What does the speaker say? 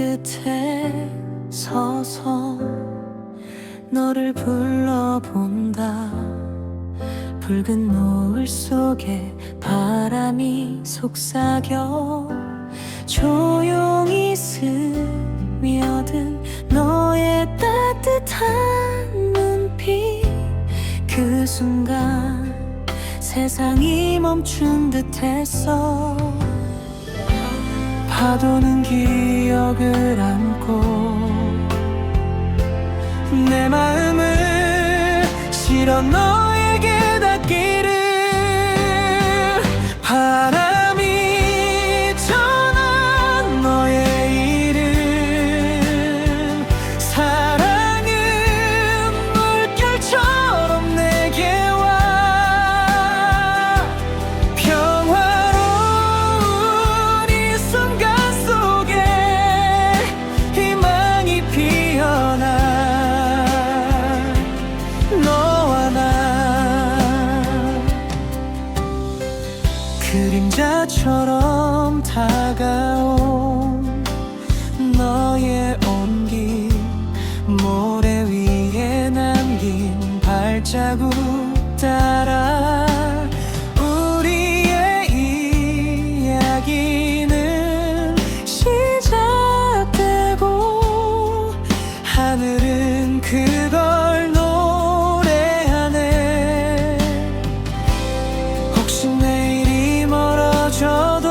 끝에 서서 너를 불러본다. 붉은 노을 속에 바람이 속삭여 조용히 스며든 너의 따뜻한 눈빛. 그 순간 세상이 멈춘 듯했어 파도는 기억을 안고 내 마음을 실어 넣어 바람처럼 다가온 너의 온기 모래 위에 남긴 발자국 따라 우리 이야기는 시작되고 하늘은 그거 桥段。